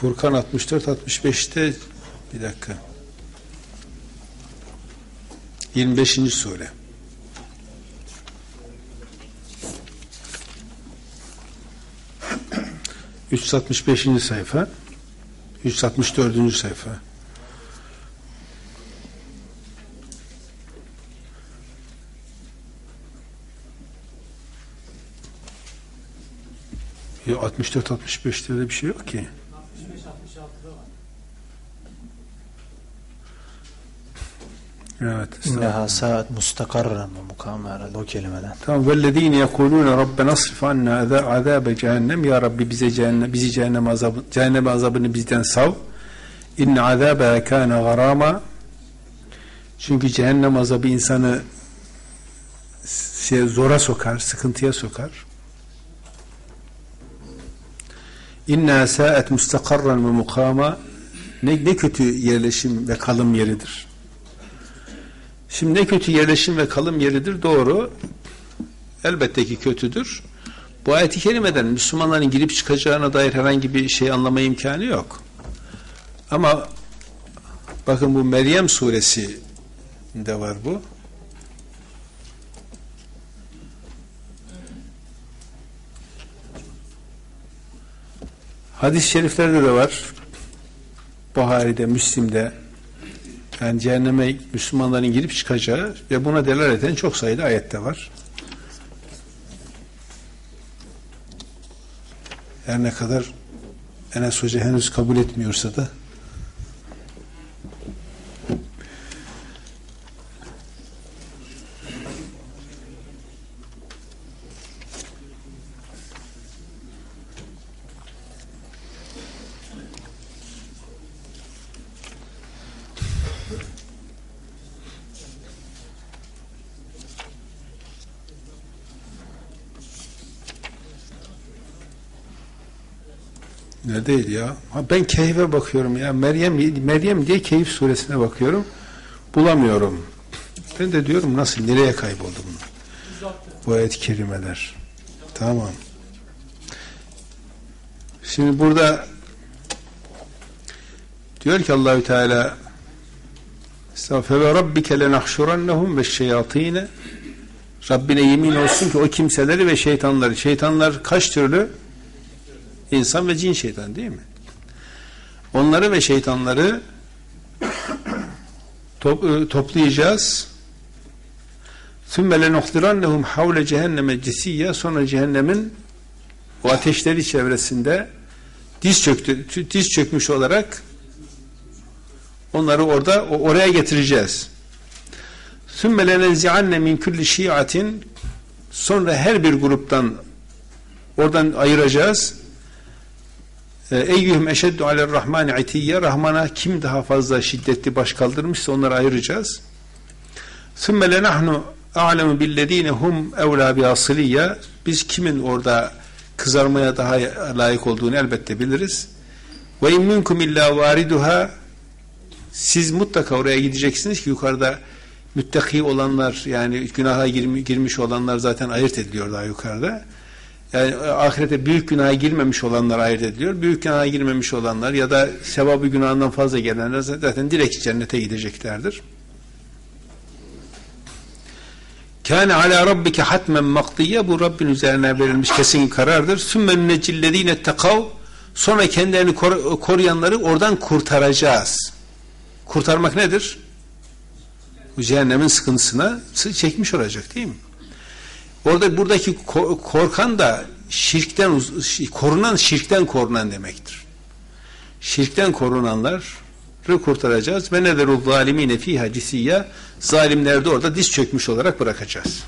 Furkan 64 65'te bir dakika. 25. sure. ...365. sayfa... ...364. sayfa... Ya 64-65'te öyle bir şey yok ki. Evet. İnneha saat mustakarren ve mukame herhalde o kelimeden. Tamam. Vellezine yekulune Rabbena asrif anna azabe cehennem. Ya Rabbi bize cehennem, bizi cehennem azabı, cehennem azabını bizden sav. İnne azabe kâne garama. Çünkü cehennem azabı insanı şey, zora sokar, sıkıntıya sokar. İnna sa'et mustakarran ve mukama. Ne, ne kötü yerleşim ve kalım yeridir. Şimdi ne kötü yerleşim ve kalım yeridir doğru. Elbette ki kötüdür. Bu ayet-i kerimeden Müslümanların girip çıkacağına dair herhangi bir şey anlama imkanı yok. Ama bakın bu Meryem suresi de var bu. Hadis-i şeriflerde de var. Buhari'de, Müslim'de yani cehenneme Müslümanların girip çıkacağı ve buna delalet eden çok sayıda ayette var. Her ne kadar Enes Hoca henüz kabul etmiyorsa da Neredeydi ya? Ha, ben Keyif'e bakıyorum ya. Meryem Meryem diye Keyif suresine bakıyorum. Bulamıyorum. Ben de diyorum nasıl nereye kayboldu bunu? Bu ayet-i kerimeler. Tamam. Şimdi burada diyor ki Allahü Teala Estağfirullah rabbike lenahşurannahum ve şeyatine Rabbine yemin olsun ki o kimseleri ve şeytanları şeytanlar kaç türlü? İnsan ve cin şeytan değil mi? Onları ve şeytanları top, e, toplayacağız. ثُمَّ لَنُحْضِرَنَّهُمْ حَوْلَ cehenneme cesiyya sonra cehennemin o ateşleri çevresinde diz çöktü, diz çökmüş olarak onları orada oraya getireceğiz. ثُمَّ لَنَنْزِعَنَّ مِنْ كُلِّ شِيعَةٍ sonra her bir gruptan oradan ayıracağız. Eyyühüm eşeddu alel rahmani itiyye Rahman'a kim daha fazla şiddetli baş kaldırmışsa onları ayıracağız. Sümme lenahnu a'lemu billezine hum evla bi asıliyye biz kimin orada kızarmaya daha layık olduğunu elbette biliriz. Ve in minkum illa variduha siz mutlaka oraya gideceksiniz ki yukarıda müttaki olanlar yani günaha girmiş olanlar zaten ayırt ediliyor daha yukarıda. Yani ahirete büyük günaha girmemiş olanlar ayırt ediliyor. Büyük günaha girmemiş olanlar ya da sevabı günahından fazla gelenler zaten direkt cennete gideceklerdir. Kâne alâ rabbike hatmen makdiye bu Rabbin üzerine verilmiş kesin karardır. Sümme necillezîne tekav sonra kendilerini kor koruyanları oradan kurtaracağız. Kurtarmak nedir? Bu cehennemin sıkıntısına çekmiş olacak değil mi? Orada buradaki korkan da şirkten korunan şirkten korunan demektir. Şirkten korunanları kurtaracağız ve nederu zalimine fiha cisiyya zalimleri de orada diz çökmüş olarak bırakacağız.